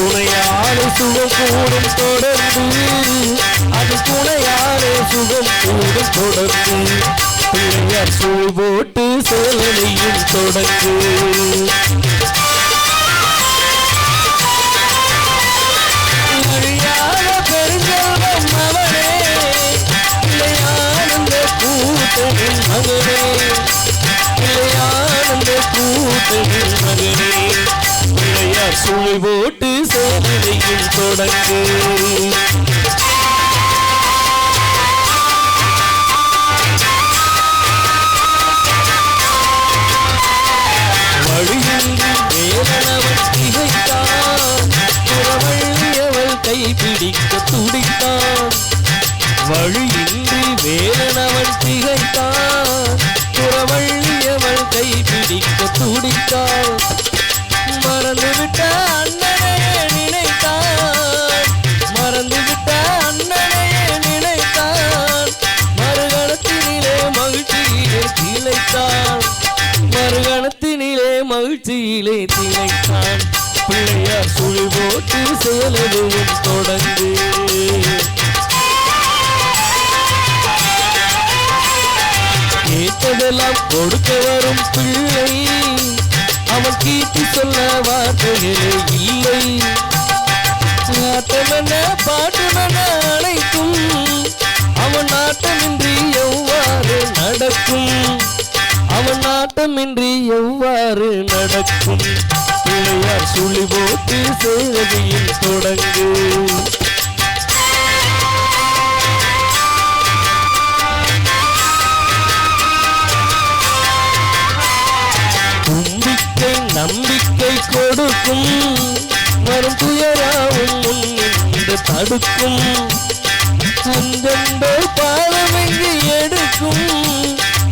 துணையாறு சுகம் கூடும் தொடர்ந்து. அது துணையாறு சுகம் கூடும் தொடர்ந்து. பிள்ளையார் சூழ் போட்டு சேலையும் தொடக்கு சேவையும் கைப்பிடிக்க துடித்தான் வழியின்றி வேலனவன் திகைத்தான் புறவள்ளியவள் கைப்பிடிக்க துடித்தான் மறந்துவிட்ட அண்ணனே மறந்துவிட்ட அண்ணனையே நினைத்தான். மறுகணத்தினிலே மகிழ்ச்சியிலே திளைத்தான். மறுகணத்தினிலே மகிழ்ச்சியிலே திளைத்தான். பிள்ளையார் சுழி போட்டு சேலவும் தொடங்கு நாட்டமின்றி எவ்வாறு நடக்கும்? பிள்ளையார் சுழி போட்டு சேவையில் தொடங்கு. தும்பிக்கை நம்பிக்கை கொடுக்கும். வரும் துயராவும் இந்த தடுக்கும். அந்தந்த பாலமெங்கு எடுக்கும்.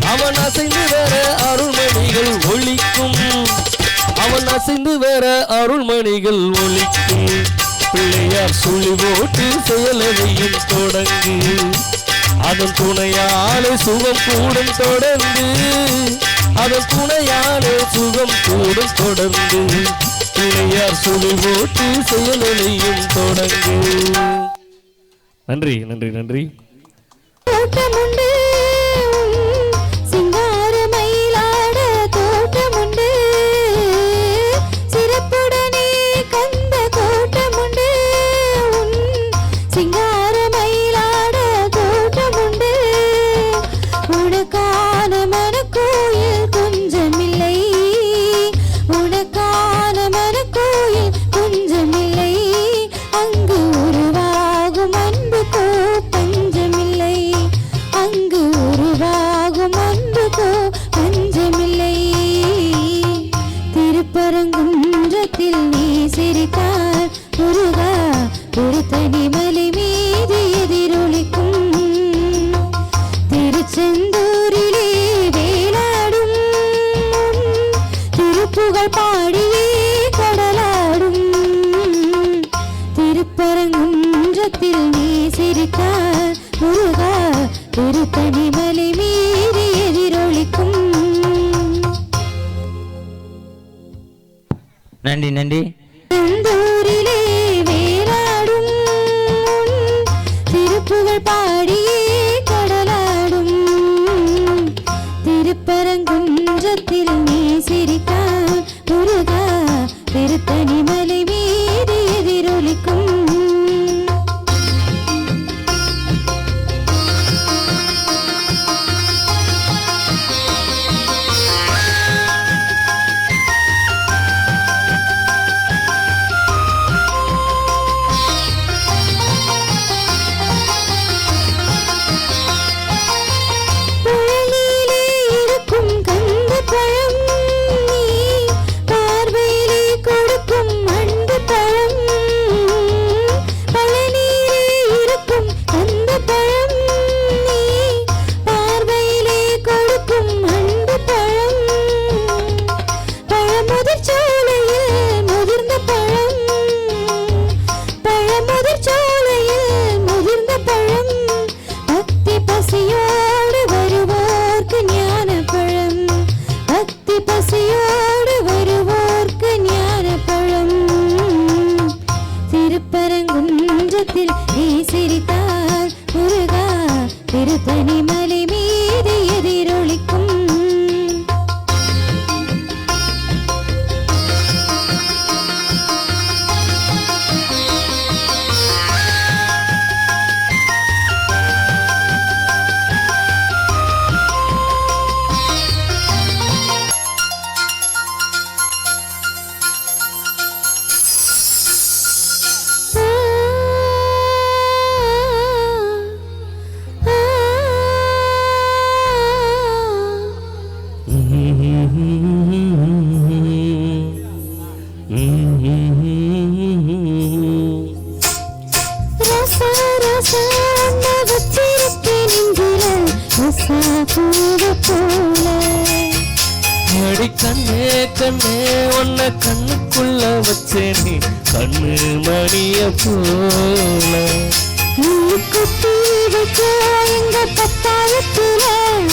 அவன் அசைந்து வேற அருள்மணிகள் ஒழிக்கும் அவன் அசைந்து வேற அருள்மணிகள் ஒழிக்கும் பிள்ளையார் சுழி போட்டு செயலவையும் தொடங்கு. அதன் துணையாலே சுகம் கூடும் தொடர்ந்து. அதன் துணையாலே சுகம் கூடும் தொடர்ந்து. பிள்ளையார் சுழி போட்டு செயலவையும் தொடங்கு. நன்றி நன்றி நன்றி. சிரித்தார் முருகா திருத்தணிமலை மீது எதிரொலிக்கும் நன்றி நன்றி செந்தூரிலே வேலாடும் திருப்புகழ் பாடியே கடலாடும் திருப்பரங்குன்றத்தில் நீ சிரித்தார் முருகா திருத்தணிமலை திருத்தனிமலை குத்தி வச்ச எங்க பத்தாயத்துல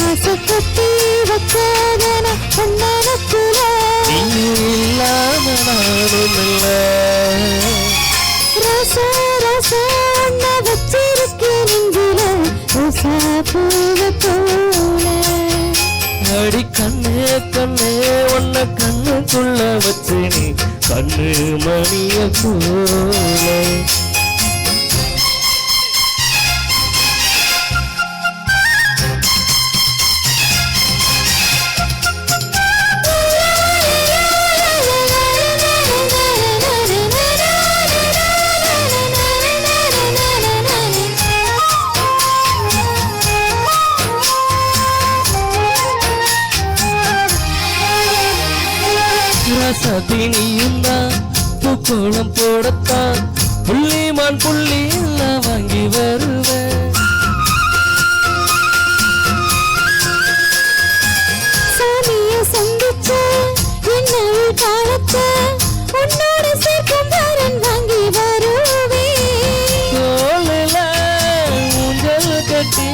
ஆசை குத்தி வச்சதன சந்தனத்துல இல்லாம நானும் இல்ல ரசா ரசா உன்னை வச்சிருக்கேன் நெஞ்சில ரசா பூவை போல அடி கண்ணே கண்ணே உன்னை கண்ணுக்குள்ள வச்சேனே கண்ணு மணிய போல பூக்கோளம் போடத்தான் புள்ளிமான் புள்ளி எல்லாம் வாங்கி வருவேன். சாமியை சந்திச்ச என்னை காலத்த உன்னோட சேர்க்கும் வரன் வாங்கி வருவேன். கட்டி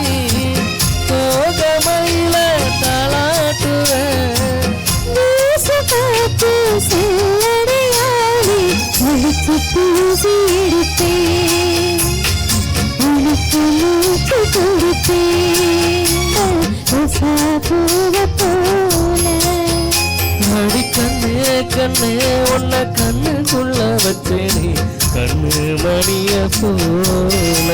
கண்ணே கண்ணே உன்னை கண்ணுக்குள்ள வச்சேனே கண்ணு மணிய போல.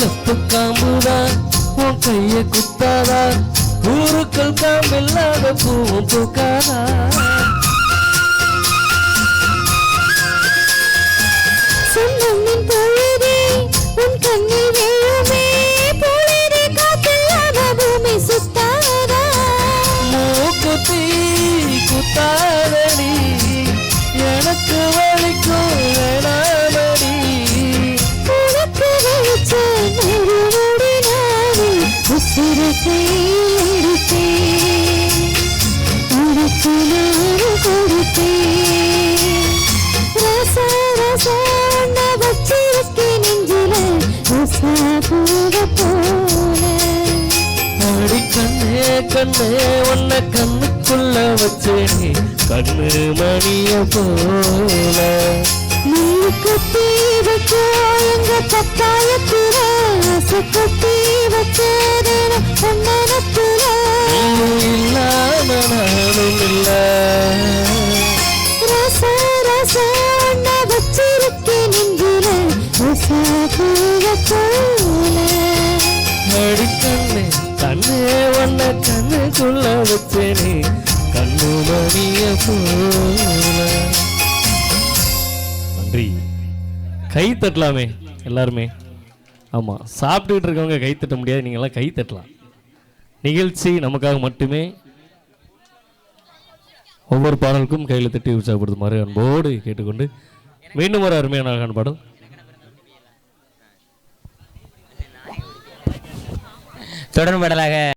முள்ளப்பு காம்புதா உன் கைய குத்தாதா? ஊருக்குள் காம்பில்லாத பூவும் பூக்காதா? கண்ணே உன்னை கண்ணுக்குள்ள வச்சேனே கண்ணு மணிய போல. நீ தீ வச்ச எங்க பத்தாயத்துல ஆசை தீ வச்சதுல சந்தனத்துல இல்லாம நானும் இல்ல ரச ரச உன்னை வச்சிருக்கேன் நெஞ்சில ரசா கண்ணே கண்ணுக்குள்ள வச்சேனே கண்ணு மணிய போல. கை தட்டலாமே எல்லாருமே. ஆமாம் சாப்பிட்டுக்கிட்டு இருக்கவங்க கை தட்ட முடியாது நீங்கள்லாம் கை தட்டலாம். நிகழ்ச்சி நமக்காக மட்டுமே. ஒவ்வொரு பாடலுக்கும் கையில் தட்டி உற்சாகப்படுத்துமாறு அன்போடு கேட்டுக்கொண்டு மீண்டும் ஒரு அருமையான அழகான பாடல். தொடரும் பாடலாக